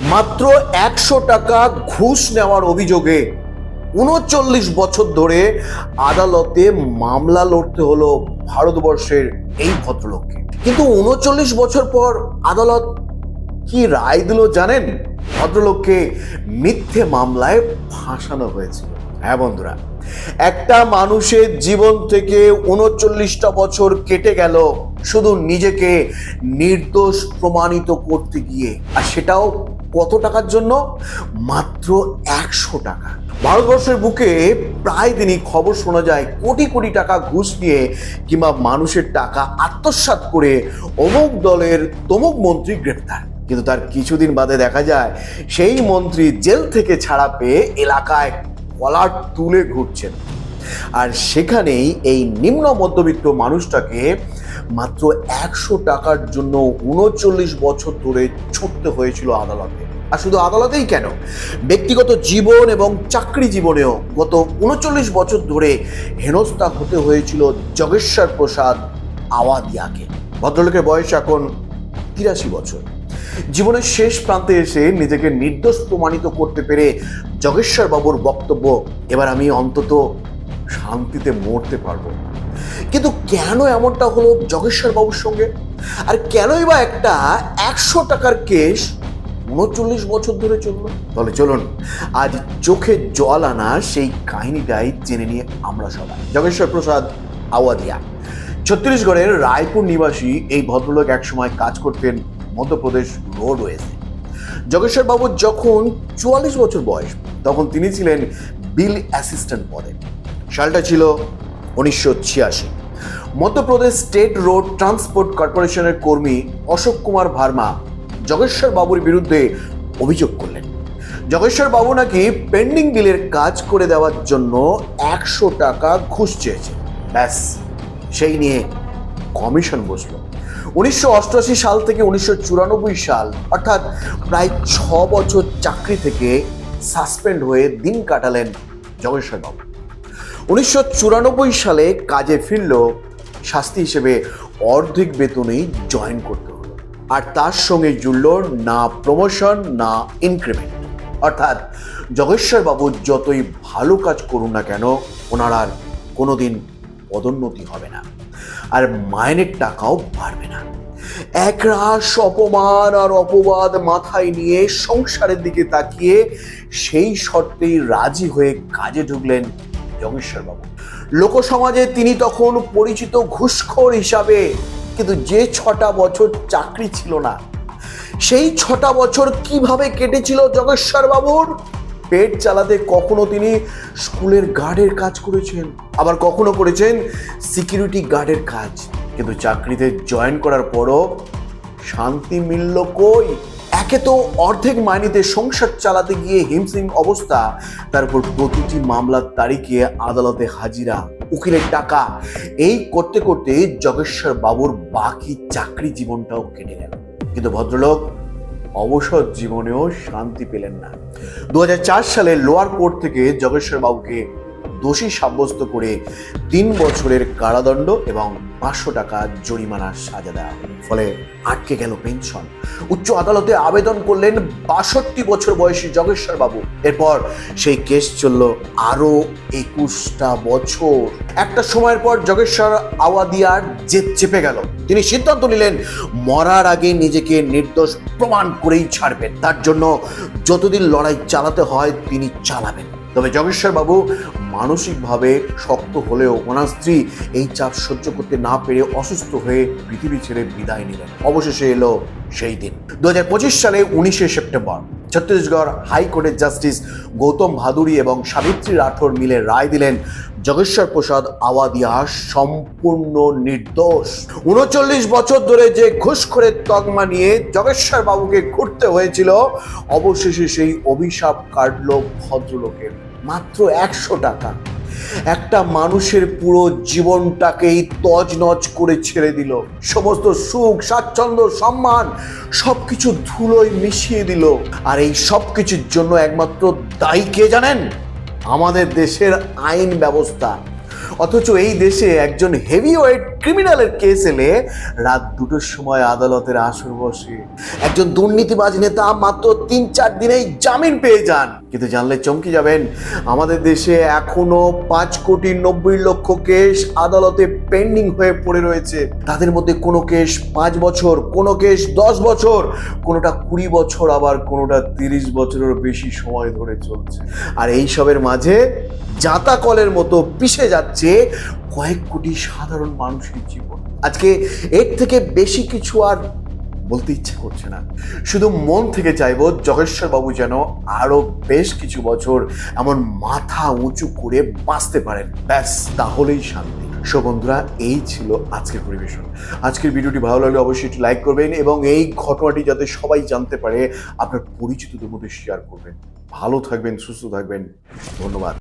মাত্র একশো টাকা ঘুষ নেওয়ার অভিযোগে উনচল্লিশ বছর ধরে আদালতে মামলা লড়তে হলো ভারতবর্ষের এই ভদ্রলোককে। কিন্তু উনচল্লিশ বছর পর আদালত কি রায় দিল জানেন? ভদ্রলোককে মিথ্যে মামলায় ফাঁসানো হয়েছিল। হ্যাঁ বন্ধুরা, একটা মানুষের জীবন থেকে উনচল্লিশটা বছর কেটে গেল শুধু নিজেকে নির্দোষ প্রমাণিত করতে গিয়ে। আর সেটাও কত টাকার জন্য? মাত্র একশো টাকা। ভারতবর্ষের বুকে প্রায় দিনই খবর শোনা যায়, কোটি কোটি টাকা ঘুষ নিয়ে কিংবা মানুষের টাকা আত্মসাৎ করে অমুক দলের তমুক মন্ত্রী গ্রেপ্তার। কিন্তু তার কিছুদিন বাদে দেখা যায়, সেই মন্ত্রী জেল থেকে ছাড়া পেয়ে এলাকায় কলার তুলে ঘুরছেন। আর সেখানেই এই নিম্ন মধ্যবিত্ত মানুষটাকে মাত্র একশো টাকার জন্য উনচল্লিশ বছর ধরে ছুটতে হয়েছিল আদালতে। আর শুধু আদালতেই কেন? ব্যক্তিগত জীবন এবং চাকরি জীবনেও গত উনচল্লিশ বছর ধরে হেনস্থা হতে হয়েছিল জগেশ্বর প্রসাদ আওয়াদিয়াকে। ভদ্রলোকের বয়স এখন তিরাশি বছর। জীবনের শেষ প্রান্তে এসে নিজেকে নির্দোষ প্রমাণিত করতে পেরে জগেশ্বর বাবুর বক্তব্য, এবার আমি অন্তত শান্তিতে মরতে পারব। কিন্তু কেন এমনটা হলো জগেশ্বর বাবুর সঙ্গে? আর কেনই বা একটা একশো টাকার কেস উনচল্লিশ বছর ধরে চলল? তাহলে চলুন, আজ চোখে জল আনা সেই কাহিনীটাই জেনে নিয়ে আমরা সবাই। জগেশ্বর প্রসাদ, আওয়াদিয়া। ছত্তিশগড়ের রায়পুর নিবাসী এই ভদ্রলোক একসময় কাজ করতেন মধ্যপ্রদেশ রোডওয়েজে জগেশ্বর বাবুর যখন চুয়াল্লিশ বছর বয়স, তখন তিনি ছিলেন বিল অ্যাসিস্ট্যান্ট পদে। সালটা ছিল উনিশশো ছিয়াশি। মধ্যপ্রদেশ স্টেট রোড ট্রান্সপোর্ট কর্পোরেশনের কর্মী অশোক কুমার ভার্মা জগেশ্বর বাবুর বিরুদ্ধে অভিযোগ করলেন। জগেশ্বর বাবু নাকি পেন্ডিং বিলের কাজ করে দেওয়ার জন্য একশো টাকা ঘুষ চেয়েছে। ব্যাস, সেই নিয়ে কমিশন বসল। উনিশশো অষ্টআশি সাল থেকে উনিশশো চুরানব্বই সাল, অর্থাৎ প্রায় ছ বছর চাকরি থেকে সাসপেন্ড হয়ে দিন কাটালেন জগেশ্বর বাবু। উনিশশো চুরানব্বই সালে কাজে ফিরল, শাস্তি হিসেবে অর্ধেক বেতনেই জয়েন করতে হলো। আর তার সঙ্গে জুড়ল না প্রমোশন, না ইনক্রিমেন্ট অর্থাৎ জগেশ্বর বাবু যতই ভালো কাজ করুন না কেন, ওনার আর কোনোদিন পদোন্নতি হবে না। আর মাইনের টাকাও বাড়বে না। এক রাস অপমান আর অপবাদ মাথায় নিয়ে সংসারের দিকে তাকিয়ে সেই শর্তেই রাজি হয়ে কাজে ঢুকলেন জগেশ্বর বাবু। লোকসমাজে তিনি তখন পরিচিত ঘুষখোর হিসাবে, কিন্তু যে ছটা বছর চাকরি ছিল না, সেই ছটা বছর কীভাবে কেটেছিল জগেশ্বর বাবুর? পেট চালাতে কখনো তিনি স্কুলের গার্ডের কাজ করেছেন, আবার কখনো করেছেন সিকিউরিটি গার্ডের কাজ। কিন্তু চাকরিতে জয়েন করার পরও শান্তি মিলল কই? একে তো অর্ধেক মাইনেতে সংসার চালাতে গিয়ে হিমসিম অবস্থা। তারপর প্রতিটি মামলার তারিখে আদালতে হাজিরা, উকিলের টাকা। এই করতে করতে জগেশ্বর বাবুর বাকি চাকরি জীবনটাও কেটে গেল। কিন্তু ভদ্রলোক, অবসর জীবনেও শান্তি পেলেন না। দু হাজার চার সালে লোয়ার কোর্ট থেকে জগেশ্বর বাবুকে দোষী সাব্যস্ত করে তিন বছরের কারাদণ্ড এবং পাঁচশো টাকা জরিমানার সাজা দেওয়া। ফলে আটকে গেল পেনশন। উচ্চ আদালতে আবেদন করলেন বাষট্টি বছর বয়সী জগেশ্বর বাবু এরপর সেই কেস চলল আরও একুশটা বছর। একটা সময়ের পর জগেশ্বর আওয়াদিয়ার জেদ চেপে গেল। তিনি সিদ্ধান্ত নিলেন, মরার আগে নিজেকে নির্দোষ প্রমাণ করেই ছাড়বেন। তার জন্য যতদিন লড়াই চালাতে হয়, তিনি চালাবেন। তবে বাবু মানসিকভাবে শক্ত হলেও ওনার স্ত্রী এই চাপ সহ্য করতে না পেরে অসুস্থ হয়ে পৃথিবী ছেড়ে বিদায় নিলেন। অবশেষে এলো সেই দিন। দু হাজার পঁচিশ সালে উনিশে সেপ্টেম্বর। ছত্তিশগড় হাইকোর্টের জাস্টিস গৌতম ভাদুরী এবং সাবিত্রী রাঠোর মিলে রায় দিলেন, জগেশ্বর প্রসাদ আওয়াদিয়া সম্পূর্ণ নির্দোষ। উনচল্লিশ বছর ধরে যে ঘুষখোরের তকমা নিয়ে জগেশ্বর বাবুকে ঘুরতে হয়েছিল, অবশেষে সেই অভিশাপ কাটল ভদ্রলোকের। মাত্র একশো টাকা। একটা মানুষের পুরো জীবনটাকেই তজনজ করে ছেড়ে দিল। সমস্ত সুখ, স্বাচ্ছন্দ্য, সম্মান সবকিছু ধুলোয় মিশিয়ে দিল। আর এই সব কিছুর জন্য একমাত্র দায়ী কে জানেন? আমাদের দেশের আইন ব্যবস্থা। অথচ এই দেশে একজন হেভিওয়েট ক্রিমিনালের কেস এলে রাত দুটোর সময় আদালতের আসর বসে। একজন দুর্নীতিবাজ নেতা মাত্র তিন চার দিনেই জামিন পেয়ে যান। কিন্তু জানলে চমকে যাবেন, আমাদের দেশে এখনও পাঁচ কোটি নব্বই লক্ষ কেস আদালতে পেন্ডিং হয়ে পড়ে রয়েছে। তাদের মধ্যে কোনো কেস পাঁচ বছর, কোনো কেস দশ বছর, কোনোটা কুড়ি বছর, আবার কোনোটা তিরিশ বছরেরও বেশি সময় ধরে চলছে। আর এই সবের মাঝে জাতা কলের মতো পিষে যাচ্ছে কয়েক কোটি সাধারণ মানুষের জীবন আজকে এর থেকে বেশি কিছু আর বলতে ইচ্ছে করছে না। শুধু মন থেকে চাইব বাবু যেন আরও বেশ কিছু বছর এমন মাথা উঁচু করে বাঁচতে পারেন। ব্যাস, তাহলেই শান্তি। সো বন্ধুরা, এই ছিল আজকের পরিবেশন। আজকের ভিডিওটি ভালো লাগলে অবশ্যই একটু লাইক করবেন এবং এই ঘটনাটি যাতে সবাই জানতে পারে, আপনার পরিচিতদের মধ্যে শেয়ার করবেন। ভালো থাকবেন, সুস্থ থাকবেন। ধন্যবাদ।